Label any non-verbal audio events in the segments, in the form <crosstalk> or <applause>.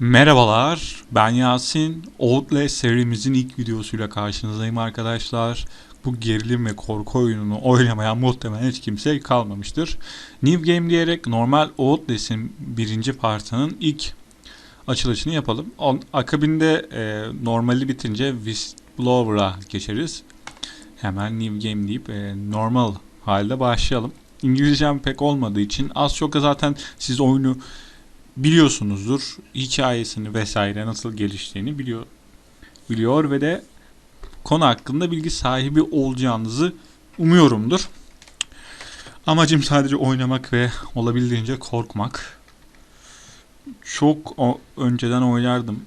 Merhabalar, ben Yasin. Outlast serimizin ilk videosuyla karşınızdayım arkadaşlar. Bu gerilim ve korku oyununu oynamayan muhtemelen hiç kimse kalmamıştır. New Game diyerek normal Outlast'in birinci partının ilk açılışını yapalım. On, akabinde e, normali bitince Whistleblower'a geçeriz. Hemen New Game deyip e, normal halde başlayalım. İngilizcem pek olmadığı için az çok da zaten siz oyunu biliyorsunuzdur. Hikayesini vesaire nasıl geliştiğini biliyor biliyor ve de konu hakkında bilgi sahibi olacağınızı umuyorumdur. Amacım sadece oynamak ve olabildiğince korkmak. Çok o, önceden oynardım.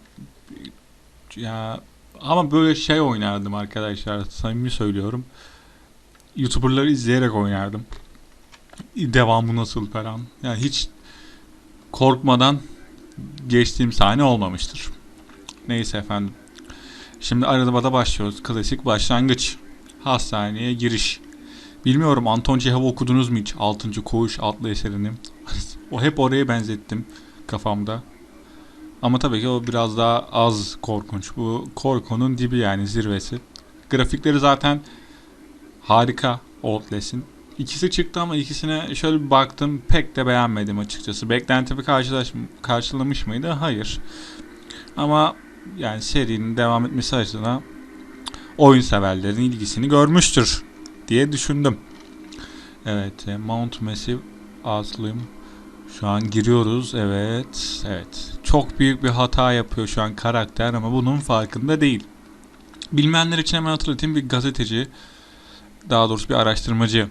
Ya ama böyle şey oynardım arkadaşlar. Samimi söylüyorum. YouTuber'ları izleyerek oynardım. Devamı nasıl falan. Yani hiç korkmadan geçtiğim sahne olmamıştır. Neyse efendim. Şimdi arabada başlıyoruz. Klasik başlangıç. Hastaneye giriş. Bilmiyorum Anton Çehov okudunuz mu hiç? 6. Koğuş adlı eserini. <laughs> o hep oraya benzettim kafamda. Ama tabii ki o biraz daha az korkunç. Bu korkunun dibi yani zirvesi. Grafikleri zaten harika Outlast'in. İkisi çıktı ama ikisine şöyle bir baktım pek de beğenmedim açıkçası. Beklentimi karşılaş karşılamış mıydı? Hayır. Ama yani serinin devam etmesi açısından oyun severlerin ilgisini görmüştür diye düşündüm. Evet, e, Mount Massive Asylum. Şu an giriyoruz. Evet, evet. Çok büyük bir hata yapıyor şu an karakter ama bunun farkında değil. Bilmeyenler için hemen hatırlatayım bir gazeteci, daha doğrusu bir araştırmacı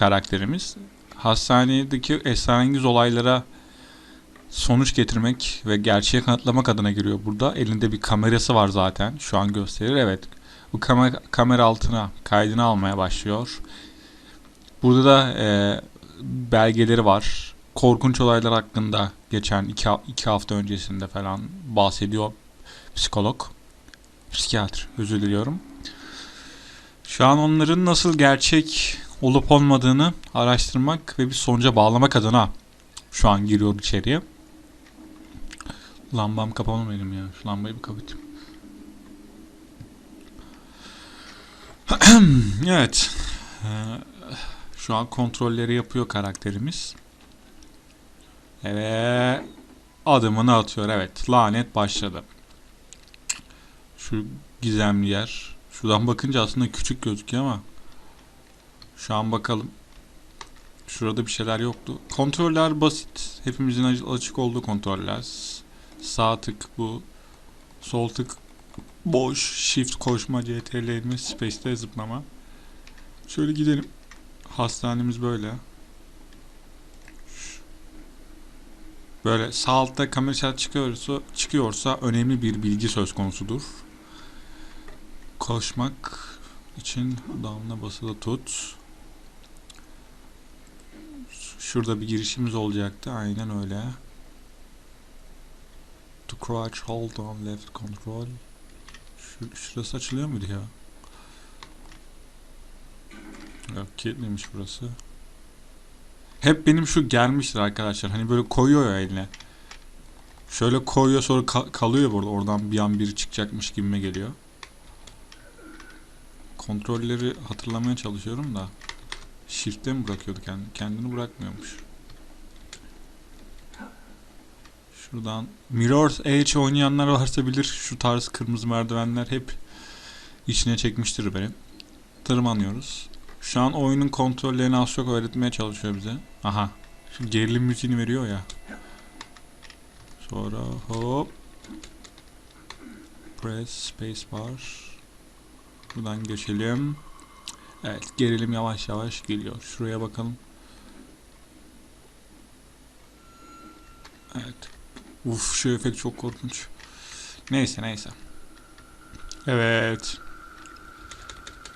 karakterimiz hastanedeki esrarengiz olaylara sonuç getirmek ve gerçeği kanıtlamak adına giriyor burada. Elinde bir kamerası var zaten. Şu an gösterir. Evet. Bu kamera, kamera altına kaydını almaya başlıyor. Burada da e, belgeleri var. Korkunç olaylar hakkında geçen iki, iki hafta öncesinde falan bahsediyor psikolog. Psikiyatr özür diliyorum. Şu an onların nasıl gerçek olup olmadığını araştırmak ve bir sonuca bağlamak adına şu an giriyor içeriye. Lambam kapalı benim ya. Şu lambayı bir kapatayım. <clears throat> evet. Ee, şu an kontrolleri yapıyor karakterimiz. Evet. Adımını atıyor. Evet. Lanet başladı. Şu gizemli yer. Şuradan bakınca aslında küçük gözüküyor ama şu an bakalım. Şurada bir şeyler yoktu. Kontroller basit. Hepimizin açık olduğu kontroller. Sağ tık bu. Sol tık boş. Shift koşma, CTRL Space'te zıplama. Şöyle gidelim. Hastanemiz böyle. Böyle sağ altta kamera işareti çıkıyorsa, çıkıyorsa önemli bir bilgi söz konusudur. Koşmak için damla basılı tut. Şurada bir girişimiz olacaktı. Aynen öyle. To crouch, hold on, left control. Şu, şurası açılıyor muydu ya? Yok kilitlemiş burası. Hep benim şu gelmiştir arkadaşlar. Hani böyle koyuyor ya eline. Şöyle koyuyor sonra ka kalıyor burada. Oradan bir an biri çıkacakmış gibime geliyor. Kontrolleri hatırlamaya çalışıyorum da. Shift'te mi bırakıyordu kendini? Kendini bırakmıyormuş. Şuradan Mirror's Edge oynayanlar varsa bilir şu tarz kırmızı merdivenler hep içine çekmiştir beni. Tırmanıyoruz. Şu an oyunun kontrollerini az çok öğretmeye çalışıyor bize. Aha. Şu gerilim müziğini veriyor ya. Sonra hop. Press spacebar. Buradan geçelim. Evet gerilim yavaş yavaş geliyor. Şuraya bakalım. Evet. Uf şu efekt çok korkunç. Neyse neyse. Evet.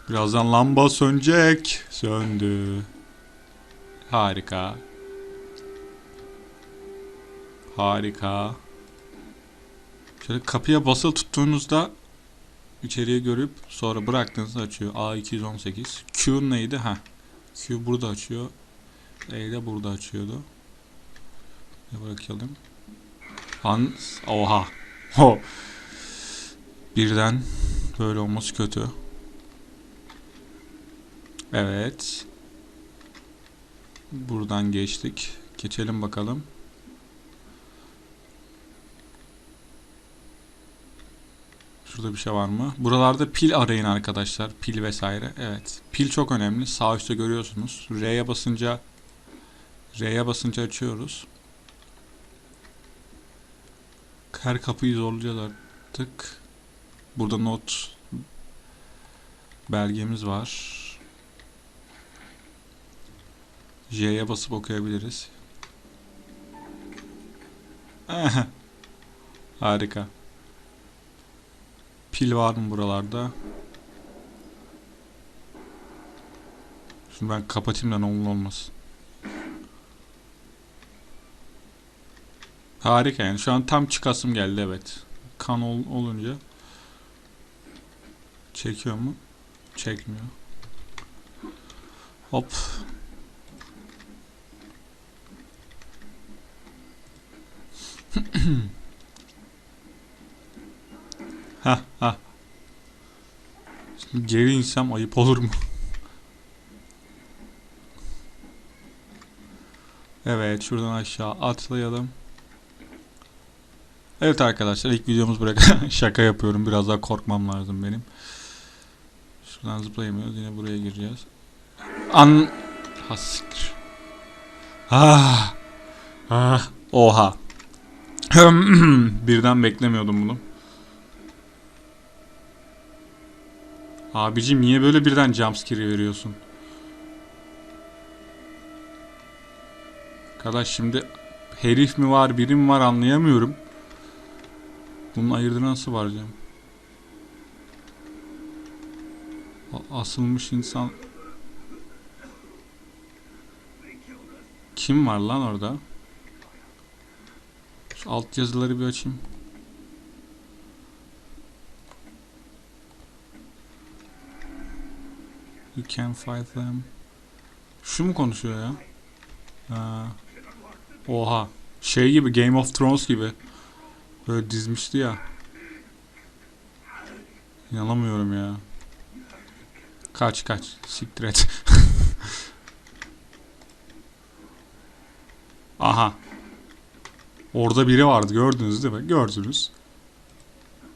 Birazdan lamba sönecek. Söndü. Harika. Harika. Şöyle kapıya basılı tuttuğunuzda içeriye görüp sonra bıraktığınızda açıyor. A218. Q neydi? Ha. Q burada açıyor. E de burada açıyordu. Ne bırakalım. An oha. <laughs> Ho. Birden böyle olması kötü. Evet. Buradan geçtik. Geçelim bakalım. Şurada bir şey var mı? Buralarda pil arayın arkadaşlar. Pil vesaire. Evet. Pil çok önemli. Sağ üstte görüyorsunuz. R'ye basınca R'ye basınca açıyoruz. Her kapıyı zorlayacağız artık. Burada not belgemiz var. J'ye basıp okuyabiliriz. <laughs> Harika. Pil var mı buralarda? Şimdi ben kapatayım da ne olur olmaz. Harika yani şu an tam çıkasım geldi evet. Kan ol, olunca çekiyor mu? Çekmiyor. Hop. <clears throat> ha. Şimdi geri insem ayıp olur mu? Evet şuradan aşağı atlayalım. Evet arkadaşlar ilk videomuz buraya <laughs> şaka yapıyorum. Biraz daha korkmam lazım benim. Şuradan zıplayamıyoruz. Yine buraya gireceğiz. An... Ha siktir. Ah. Ah. Oha. <clears throat> Birden beklemiyordum bunu. Abicim niye böyle birden jumpscare veriyorsun? Arkadaş şimdi herif mi var biri mi var anlayamıyorum. Bunun ayırdı nasıl var canım? Asılmış insan. Kim var lan orada? Şu alt yazıları bir açayım. You can fight them. Şu mu konuşuyor ya? Ha. Oha. Şey gibi Game of Thrones gibi. Böyle dizmişti ya. İnanamıyorum ya. Kaç kaç. Siktir et. <laughs> Aha. Orada biri vardı gördünüz değil mi? Gördünüz.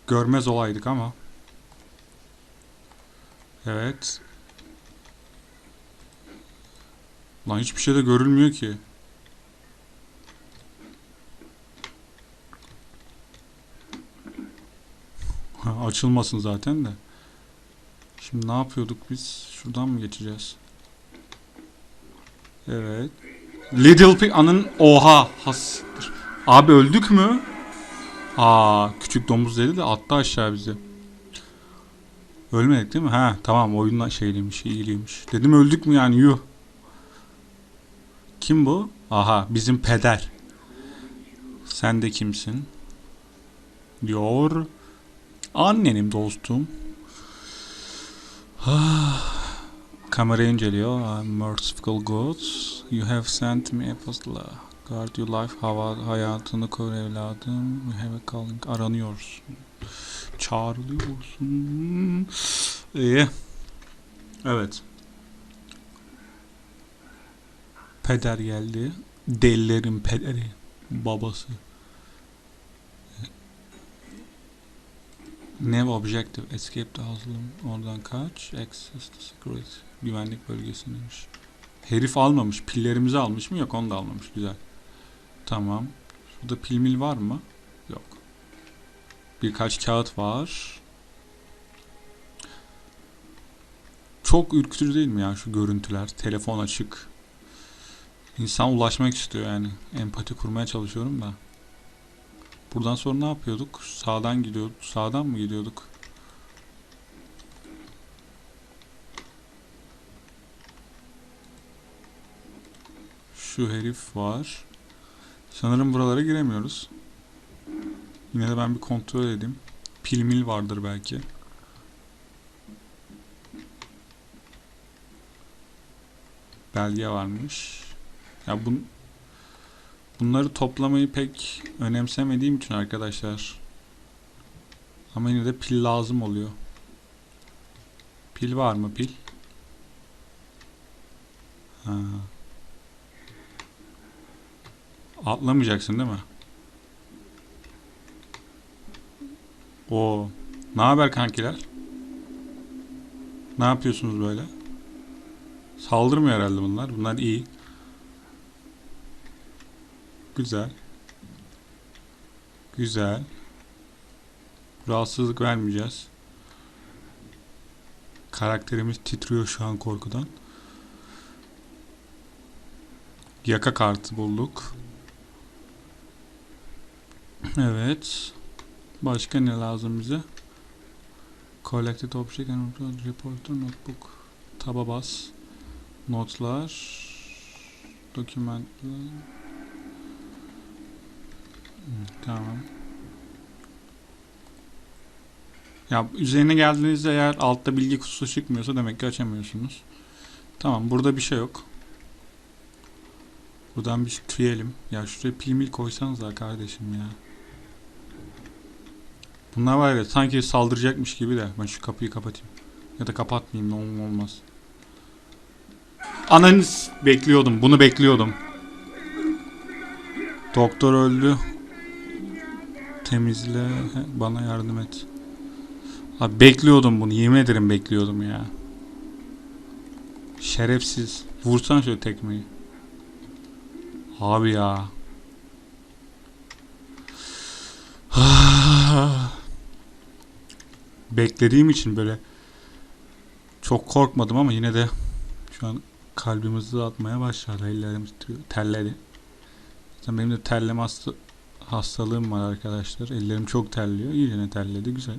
Görmez olaydık ama. Evet. Lan hiçbir şey de görülmüyor ki. Açılmasın zaten de. Şimdi ne yapıyorduk biz? Şuradan mı geçeceğiz? Evet. Little Pig anın oha hasittir. Abi öldük mü? Aa küçük domuz dedi de attı aşağı bizi. Ölmedik değil mi? Ha tamam oyundan şeyliymiş iyiliymiş. Dedim öldük mü yani yuh. Kim bu? Aha bizim peder. Sen de kimsin? Diyor. Annenim dostum. Ah, Kamera inceliyor. Merciful God. You have sent me a puzzle. Guard your life. Hava, hayatını koru evladım. You have a calling. Aranıyorsun. Çağrılıyorsun. İyi. Evet. Peder geldi. Delilerin pederi. Babası. Nev objective. Escape the hustle. Oradan kaç. Access the secret. Güvenlik bölgesindeymiş. Herif almamış. Pillerimizi almış mı? Yok onu da almamış. Güzel. Tamam. Şurada pil mil var mı? Yok. Birkaç kağıt var. Çok ürkütücü değil mi ya şu görüntüler? Telefon açık. İnsan ulaşmak istiyor yani. Empati kurmaya çalışıyorum da. Buradan sonra ne yapıyorduk? Sağdan gidiyorduk. Sağdan mı gidiyorduk? Şu herif var. Sanırım buralara giremiyoruz. Yine de ben bir kontrol edeyim. Pil mil vardır belki. Belge varmış. Ya bu Bunları toplamayı pek önemsemediğim için arkadaşlar. Ama yine de pil lazım oluyor. Pil var mı pil? Ha. Atlamayacaksın değil mi? O. Ne haber kankiler? Ne yapıyorsunuz böyle? Saldırmıyor herhalde bunlar. Bunlar iyi. Güzel. Güzel. Rahatsızlık vermeyeceğiz. Karakterimiz titriyor şu an korkudan. Yaka kartı bulduk. Evet. Başka ne lazım bize? Collected object and reporter notebook. Taba bas. Notlar. Dokümentler. Tamam. Ya üzerine geldiğinizde eğer altta bilgi kutusu çıkmıyorsa demek ki açamıyorsunuz. Tamam burada bir şey yok. Buradan bir tüyelim. Ya şuraya pil mil koysanız da kardeşim ya. Bunlar var ya sanki saldıracakmış gibi de ben şu kapıyı kapatayım. Ya da kapatmayayım ne olmaz. Ananız bekliyordum. Bunu bekliyordum. Doktor öldü. Temizle. Bana yardım et. Abi bekliyordum bunu. Yemin ederim bekliyordum ya. Şerefsiz. Vursan şöyle tekmeyi. Abi ya. <sighs> Beklediğim için böyle çok korkmadım ama yine de şu an kalbimizi atmaya başladı. Ellerim titriyor. Terledi. Benim de terleme hasta hastalığım var arkadaşlar. Ellerim çok terliyor. İyice terledi. Güzel.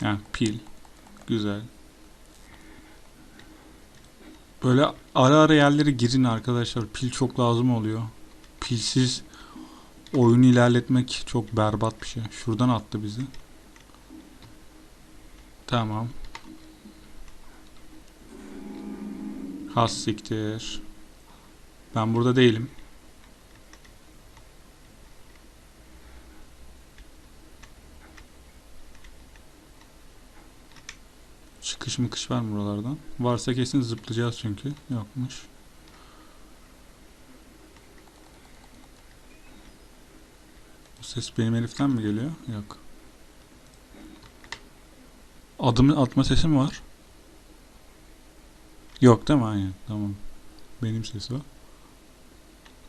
Ha, pil. Güzel. Böyle ara ara yerlere girin arkadaşlar. Pil çok lazım oluyor. Pilsiz oyunu ilerletmek çok berbat bir şey. Şuradan attı bizi. Tamam. Has siktir. Ben burada değilim. Çıkış mıkış var mı buralardan? Varsa kesin zıplayacağız çünkü. Yokmuş. Bu ses benim heriften mi geliyor? Yok. Adım atma sesi mi var? Yok değil mi? Aynen. Tamam. Benim sesi o.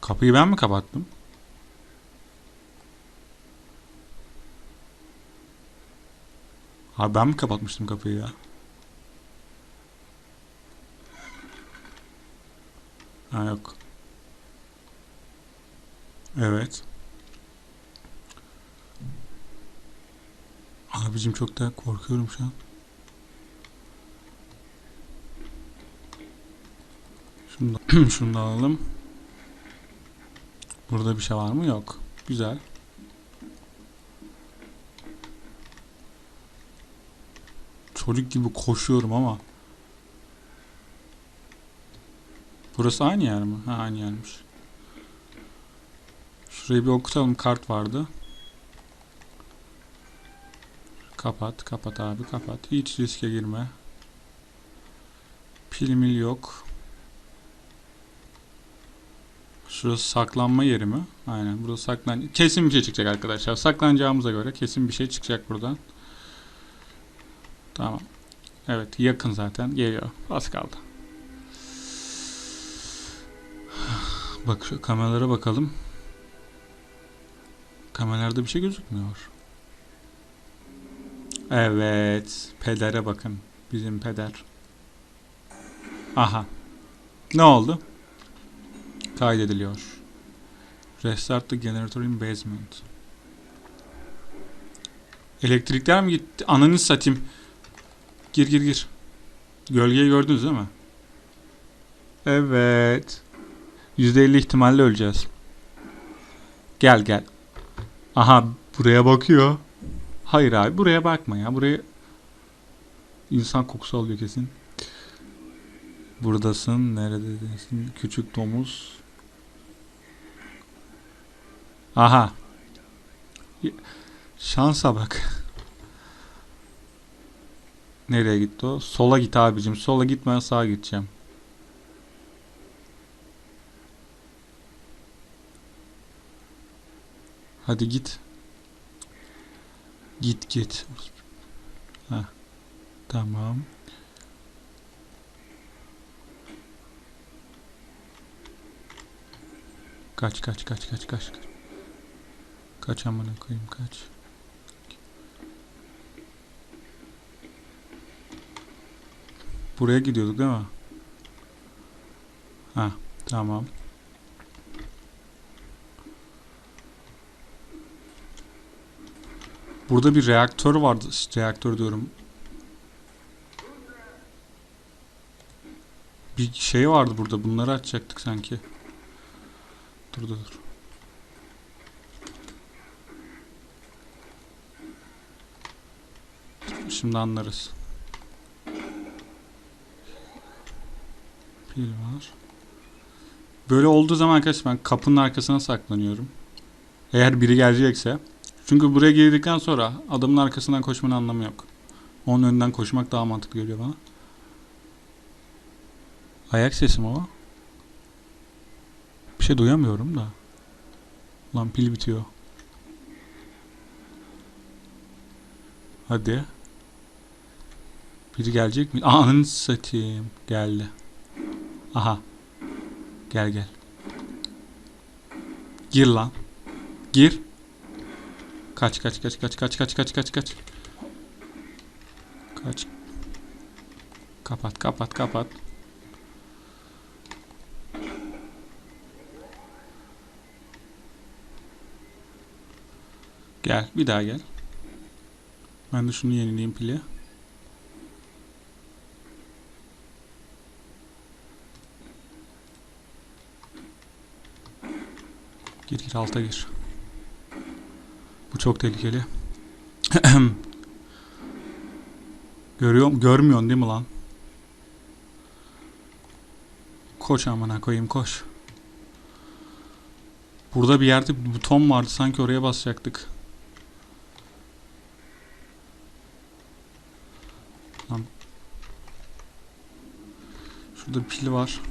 Kapıyı ben mi kapattım? Abi ben mi kapatmıştım kapıyı ya? Ha yok. Evet. Abicim çok da korkuyorum şu an. Şunu da, <clears throat> şunu da alalım. Burada bir şey var mı? Yok. Güzel. Çocuk gibi koşuyorum ama. Burası aynı yer mi? Ha aynı yermiş. Şurayı bir okutalım. Kart vardı. Kapat, kapat abi, kapat. Hiç riske girme. Pil mil yok. Şurası saklanma yeri mi? Aynen, burada saklan. Kesin bir şey çıkacak arkadaşlar. Saklanacağımıza göre kesin bir şey çıkacak buradan. Tamam. Evet, yakın zaten. Geliyor. Az kaldı. Bak şu kameralara bakalım. Kameralarda bir şey gözükmüyor. Evet. Pedere bakın. Bizim peder. Aha. Ne oldu? Kaydediliyor. Restart the generator in basement. Elektrikler mi gitti? Ananı satayım. Gir gir gir. Gölgeyi gördünüz değil mi? Evet. %50 ihtimalle öleceğiz. Gel gel. Aha buraya bakıyor. Hayır abi buraya bakma ya. Buraya insan kokusu alıyor kesin. Buradasın. Neredesin? Küçük domuz. Aha. Şansa bak. Nereye gitti o? Sola git abicim. Sola git ben sağa gideceğim. Hadi git. Git git. Ha. Tamam. Kaç kaç kaç kaç kaç. Kaç amına koyayım kaç. Buraya gidiyorduk değil mi? Ha, tamam. Burada bir reaktör vardı. Reaktör diyorum. Bir şey vardı burada. Bunları açacaktık sanki. Dur dur dur. Şimdi anlarız. Pil var. Böyle olduğu zaman arkadaşlar ben kapının arkasına saklanıyorum. Eğer biri gelecekse. Çünkü buraya girdikten sonra adamın arkasından koşmanın anlamı yok. Onun önünden koşmak daha mantıklı geliyor bana. Ayak sesi mi o? Bir şey duyamıyorum da. Lan pil bitiyor. Hadi. Biri gelecek mi? Aa, Ananı satayım. Geldi. Aha. Gel gel. Gir lan. Gir. Kaç kaç kaç kaç kaç kaç kaç kaç kaç. Kaç. Kapat kapat kapat. Gel bir daha gel. Ben de şunu yenileyim pili. Gir gir alta gir. Bu çok tehlikeli. <clears throat> Görüyor görmüyorsun değil mi lan? Koş amına koyayım koş. Burada bir yerde bir buton vardı sanki oraya basacaktık. Lan. Şurada pil var.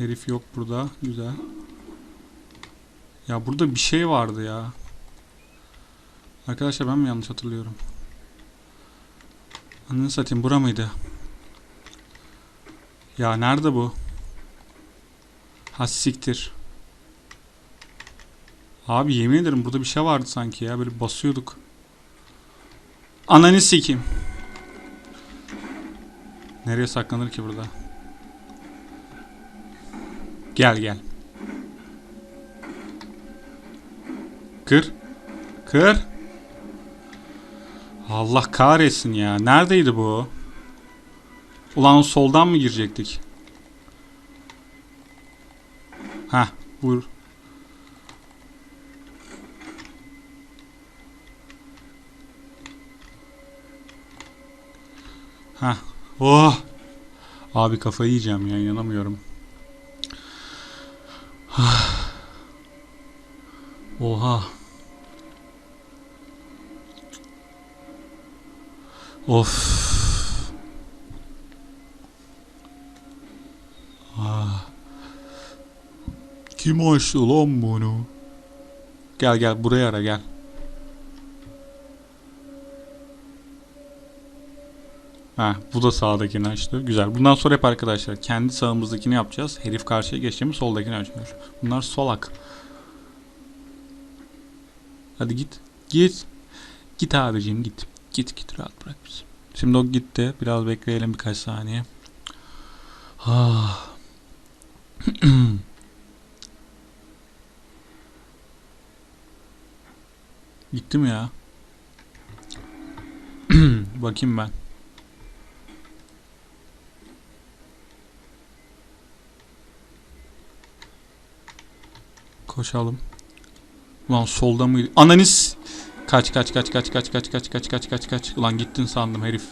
Herif yok burada. Güzel. Ya burada bir şey vardı ya. Arkadaşlar ben mi yanlış hatırlıyorum? Ananı satayım bura mıydı? Ya nerede bu? Ha siktir. Abi yemin ederim burada bir şey vardı sanki ya. Böyle basıyorduk. Ananı sikeyim. Nereye saklanır ki burada? Gel gel. Kır. Kır. Allah kahretsin ya. Neredeydi bu? Ulan soldan mı girecektik? Heh vur. Heh. Oh. Abi kafayı yiyeceğim ya inanamıyorum. Oha. Of. Ah. Kim açtı lan bunu? Gel gel buraya ara gel. Ha, bu da sağdakini açtı. Güzel. Bundan sonra hep arkadaşlar kendi sağımızdakini yapacağız. Herif karşıya geçtiğimiz soldakini açıyor. Bunlar solak. Hadi git. Git. Git abicim git. Git git rahat bırak bizi. Şimdi o gitti. Biraz bekleyelim birkaç saniye. Ah. <clears throat> Gitti mi ya? <clears throat> Bakayım ben. Koşalım. Ulan solda mıydı? Ananis. Kaç kaç kaç kaç kaç kaç kaç kaç kaç kaç kaç. Ulan gittin sandım herif.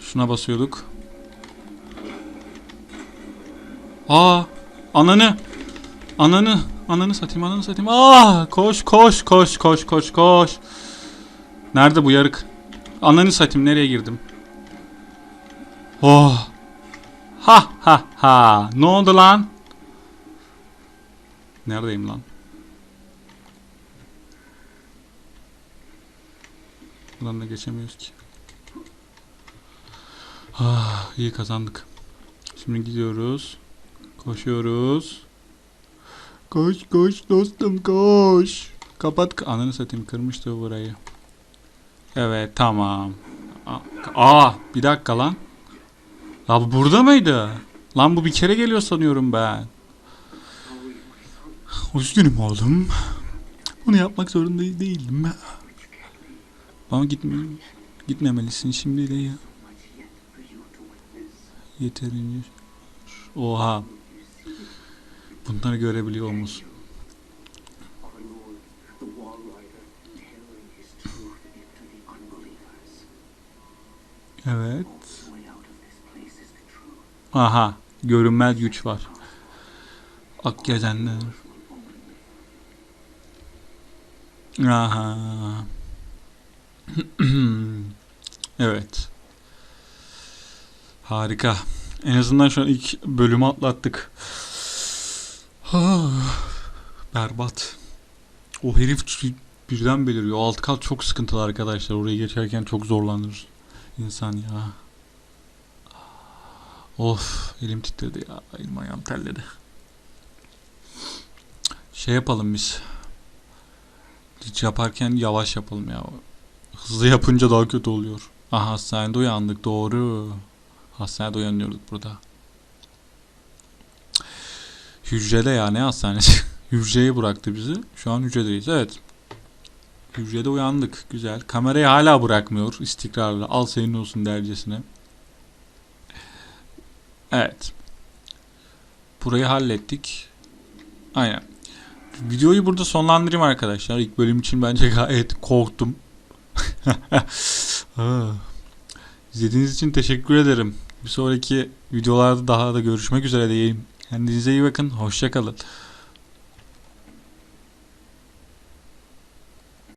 Şuna basıyorduk. Aa! Ananı! Ananı! Ananı satayım, ananı satayım. Aa! Koş, koş, koş, koş, koş, koş. Nerede bu yarık? Ananı satayım, nereye girdim? Oh! Ha ha ha! Ne oldu lan? Neredeyim lan? Buradan da geçemiyoruz ki. Ah, iyi kazandık. Şimdi gidiyoruz. Koşuyoruz. Koş koş dostum koş. Kapat. Ananı satayım kırmıştı burayı. Evet tamam. Aa, bir dakika lan. La bu burada mıydı? Lan bu bir kere geliyor sanıyorum ben. Üzgünüm oğlum. Bunu yapmak zorunda değildim. Ama gitme, gitmemelisin şimdi de ya. Yeterince. Oha. Bunları görebiliyor musun? Evet. Aha. Görünmez güç var. Ak gezenler. Aha. <clears throat> evet. Harika. En azından şu an ilk bölümü atlattık. <sighs> Berbat. O herif birden beliriyor. Alt kat çok sıkıntılı arkadaşlar. Orayı geçerken çok zorlanır insan ya. Of elim titredi ya. Elim ayağım terledi. Şey yapalım biz. Yaparken yavaş yapalım ya. Hızlı yapınca daha kötü oluyor. Aha hastanede uyandık doğru. Hastanede uyanıyorduk burada. Hücrede ya ne hastanesi? <laughs> Hücreye bıraktı bizi. Şu an hücredeyiz. Evet. Hücrede uyandık. Güzel. Kamerayı hala bırakmıyor istikrarla. Al senin olsun dercesine. Evet. Burayı hallettik. Aynen. Videoyu burada sonlandırayım arkadaşlar. İlk bölüm için bence gayet korktum. <laughs> Ah. İzlediğiniz için teşekkür ederim. Bir sonraki videolarda daha da görüşmek üzere diyeyim. Kendinize iyi bakın. Hoşçakalın.